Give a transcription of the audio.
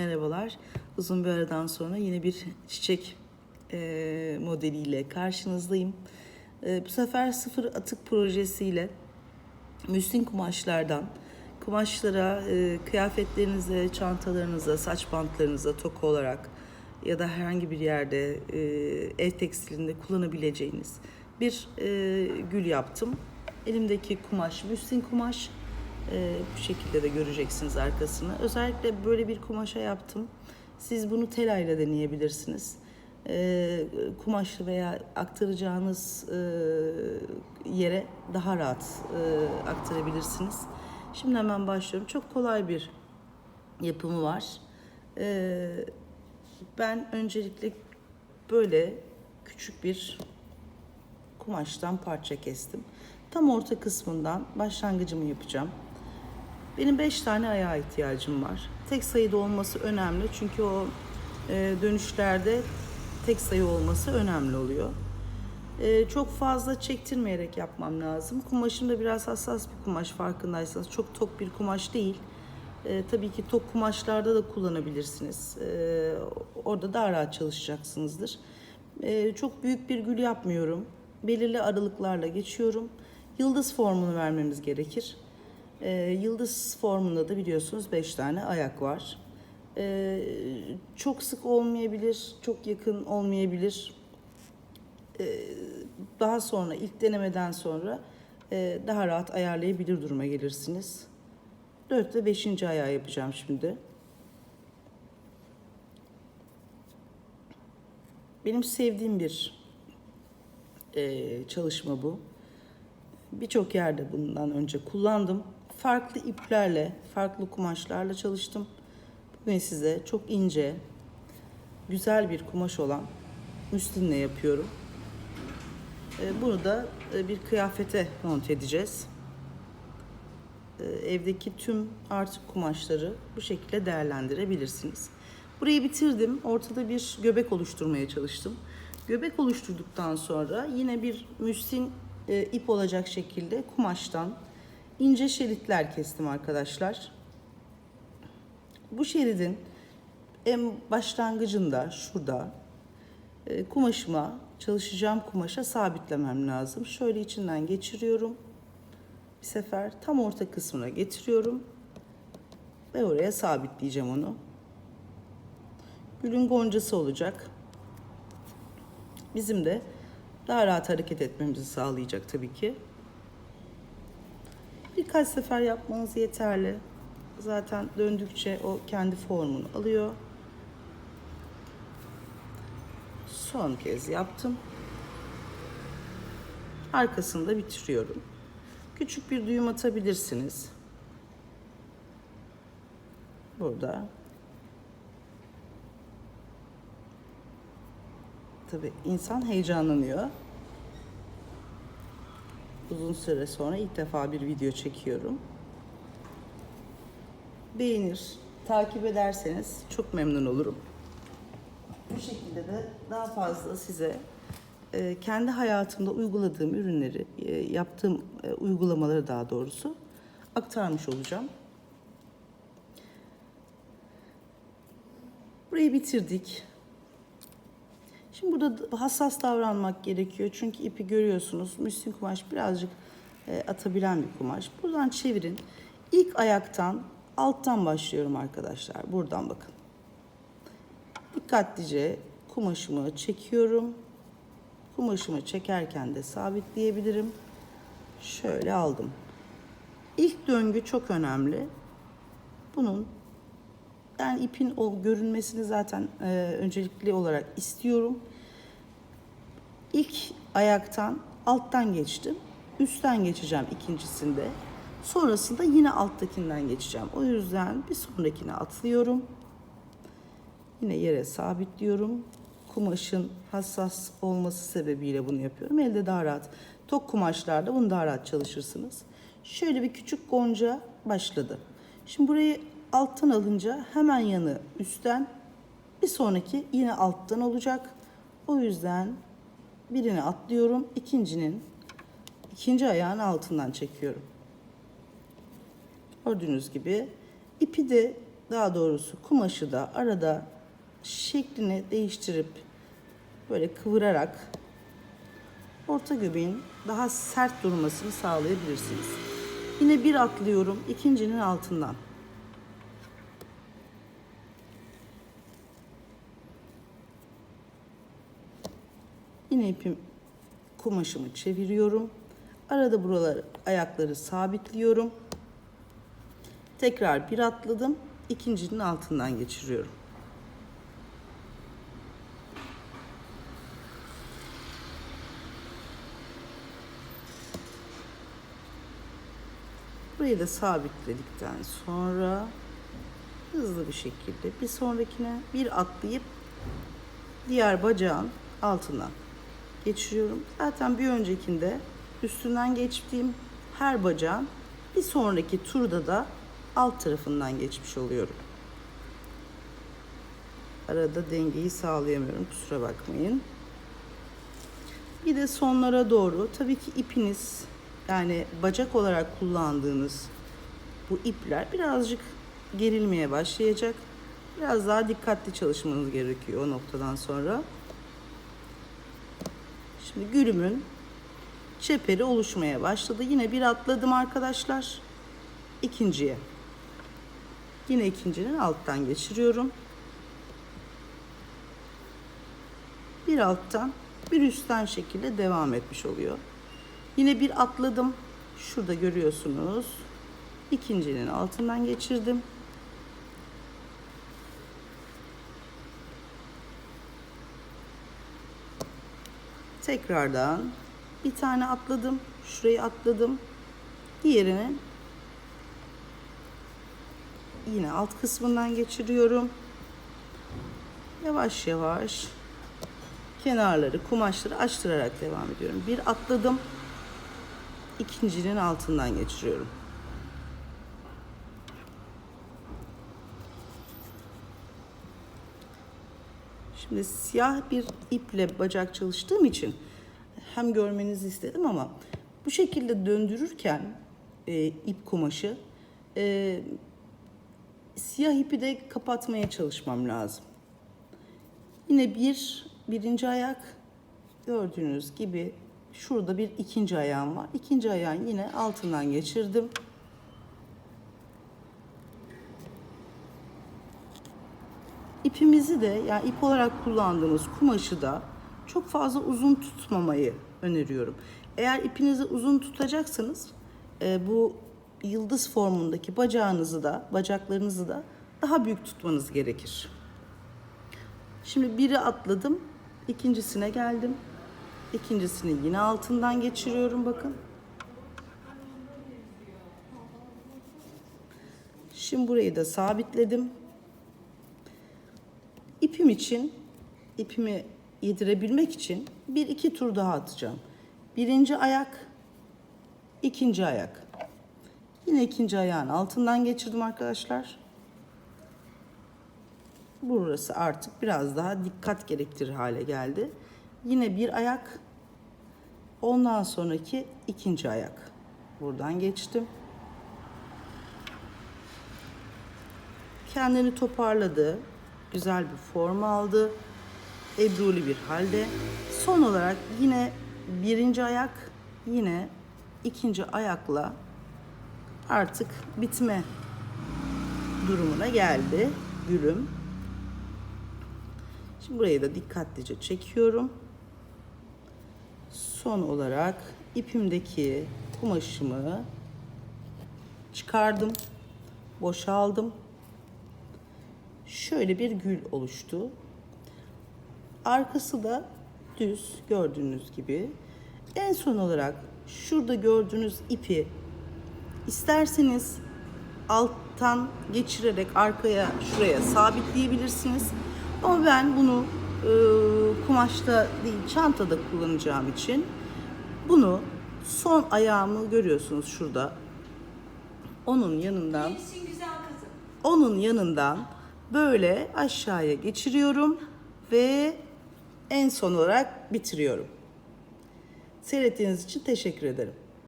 Merhabalar. Uzun bir aradan sonra yine bir çiçek e, modeliyle karşınızdayım. E, bu sefer sıfır atık projesiyle müslin kumaşlardan kumaşlara e, kıyafetlerinize, çantalarınıza, saç bantlarınıza toka olarak ya da herhangi bir yerde e, ev tekstilinde kullanabileceğiniz bir e, gül yaptım. Elimdeki kumaş müslin kumaş. Ee, bu şekilde de göreceksiniz arkasını. Özellikle böyle bir kumaşa yaptım. Siz bunu tela ile deneyebilirsiniz. Ee, kumaşlı veya aktaracağınız e, yere daha rahat e, aktarabilirsiniz. Şimdi hemen başlıyorum. Çok kolay bir yapımı var. Ee, ben öncelikle böyle küçük bir kumaştan parça kestim. Tam orta kısmından başlangıcımı yapacağım. Benim 5 tane ayağa ihtiyacım var. Tek sayıda olması önemli çünkü o e, dönüşlerde tek sayı olması önemli oluyor. E, çok fazla çektirmeyerek yapmam lazım. Kumaşım da biraz hassas bir kumaş farkındaysanız. Çok tok bir kumaş değil. E, tabii ki tok kumaşlarda da kullanabilirsiniz. E, orada daha rahat çalışacaksınızdır. E, çok büyük bir gül yapmıyorum. Belirli aralıklarla geçiyorum. Yıldız formunu vermemiz gerekir. E, yıldız formunda da biliyorsunuz 5 tane ayak var. E, çok sık olmayabilir, çok yakın olmayabilir. E, daha sonra ilk denemeden sonra e, daha rahat ayarlayabilir duruma gelirsiniz. 4 ve 5. ayağı yapacağım şimdi. Benim sevdiğim bir e, çalışma bu. Birçok yerde bundan önce kullandım. Farklı iplerle, farklı kumaşlarla çalıştım. Bugün size çok ince, güzel bir kumaş olan müslinle yapıyorum. E, bunu da e, bir kıyafete monte edeceğiz. E, evdeki tüm artık kumaşları bu şekilde değerlendirebilirsiniz. Burayı bitirdim. Ortada bir göbek oluşturmaya çalıştım. Göbek oluşturduktan sonra yine bir müslin e, ip olacak şekilde kumaştan ince şeritler kestim arkadaşlar. Bu şeridin en başlangıcında şurada e, kumaşıma çalışacağım kumaşa sabitlemem lazım. Şöyle içinden geçiriyorum. Bir sefer tam orta kısmına getiriyorum ve oraya sabitleyeceğim onu. Gülün goncası olacak. Bizim de daha rahat hareket etmemizi sağlayacak tabii ki. Birkaç sefer yapmanız yeterli. Zaten döndükçe o kendi formunu alıyor. Son kez yaptım. Arkasında bitiriyorum. Küçük bir düğüm atabilirsiniz. Burada. Tabii insan heyecanlanıyor. Uzun süre sonra ilk defa bir video çekiyorum. Beğenir, takip ederseniz çok memnun olurum. Bu şekilde de daha fazla size e, kendi hayatımda uyguladığım ürünleri, e, yaptığım e, uygulamaları daha doğrusu aktarmış olacağım. Burayı bitirdik. Şimdi burada hassas davranmak gerekiyor. Çünkü ipi görüyorsunuz. Müslin kumaş birazcık e, atabilen bir kumaş. Buradan çevirin. İlk ayaktan alttan başlıyorum arkadaşlar. Buradan bakın. Dikkatlice kumaşımı çekiyorum. Kumaşımı çekerken de sabitleyebilirim. Şöyle aldım. İlk döngü çok önemli. Bunun ben ipin o görünmesini zaten e, öncelikli olarak istiyorum. İlk ayaktan alttan geçtim. Üstten geçeceğim ikincisinde. Sonrasında yine alttakinden geçeceğim. O yüzden bir sonrakine atlıyorum. Yine yere sabitliyorum. Kumaşın hassas olması sebebiyle bunu yapıyorum. Elde daha rahat. Tok kumaşlarda bunu daha rahat çalışırsınız. Şöyle bir küçük gonca başladı. Şimdi burayı alttan alınca hemen yanı üstten bir sonraki yine alttan olacak. O yüzden birini atlıyorum. ikincinin ikinci ayağın altından çekiyorum. Gördüğünüz gibi ipi de daha doğrusu kumaşı da arada şeklini değiştirip böyle kıvırarak orta göbeğin daha sert durmasını sağlayabilirsiniz. Yine bir atlıyorum ikincinin altından. Yine ipim kumaşımı çeviriyorum. Arada buraları ayakları sabitliyorum. Tekrar bir atladım. ikincinin altından geçiriyorum. Burayı da sabitledikten sonra hızlı bir şekilde bir sonrakine bir atlayıp diğer bacağın altından geçiriyorum. Zaten bir öncekinde üstünden geçtiğim her bacağın bir sonraki turda da alt tarafından geçmiş oluyorum. Arada dengeyi sağlayamıyorum kusura bakmayın. Bir de sonlara doğru tabii ki ipiniz yani bacak olarak kullandığınız bu ipler birazcık gerilmeye başlayacak. Biraz daha dikkatli çalışmanız gerekiyor o noktadan sonra. Şimdi gülümün çeperi oluşmaya başladı. Yine bir atladım arkadaşlar. İkinciye. Yine ikincinin alttan geçiriyorum. Bir alttan bir üstten şekilde devam etmiş oluyor. Yine bir atladım. Şurada görüyorsunuz. İkincinin altından geçirdim. Tekrardan bir tane atladım. Şurayı atladım. Diğerini yine alt kısmından geçiriyorum. Yavaş yavaş kenarları, kumaşları açtırarak devam ediyorum. Bir atladım. ikincinin altından geçiriyorum. Şimdi siyah bir iple bacak çalıştığım için hem görmenizi istedim ama bu şekilde döndürürken e, ip kumaşı e, siyah ipi de kapatmaya çalışmam lazım. Yine bir birinci ayak gördüğünüz gibi şurada bir ikinci ayağım var. İkinci ayağın yine altından geçirdim. İpimizi de yani ip olarak kullandığımız kumaşı da çok fazla uzun tutmamayı öneriyorum. Eğer ipinizi uzun tutacaksanız e, bu yıldız formundaki bacağınızı da bacaklarınızı da daha büyük tutmanız gerekir. Şimdi biri atladım, ikincisine geldim. İkincisini yine altından geçiriyorum bakın. Şimdi burayı da sabitledim. İpim için, ipimi yedirebilmek için bir iki tur daha atacağım. Birinci ayak, ikinci ayak. Yine ikinci ayağın altından geçirdim arkadaşlar. Burası artık biraz daha dikkat gerektirir hale geldi. Yine bir ayak. Ondan sonraki ikinci ayak. Buradan geçtim. Kendini toparladı. Güzel bir form aldı. Ebruli bir halde. Son olarak yine birinci ayak, yine ikinci ayakla artık bitme durumuna geldi gülüm. Şimdi burayı da dikkatlice çekiyorum. Son olarak ipimdeki kumaşımı çıkardım. Boşaldım. Şöyle bir gül oluştu. Arkası da düz gördüğünüz gibi. En son olarak şurada gördüğünüz ipi isterseniz alttan geçirerek arkaya şuraya sabitleyebilirsiniz. Ama ben bunu e, kumaşta değil çantada kullanacağım için bunu son ayağımı görüyorsunuz şurada. Onun yanından onun yanından böyle aşağıya geçiriyorum ve en son olarak bitiriyorum. Seyrettiğiniz için teşekkür ederim.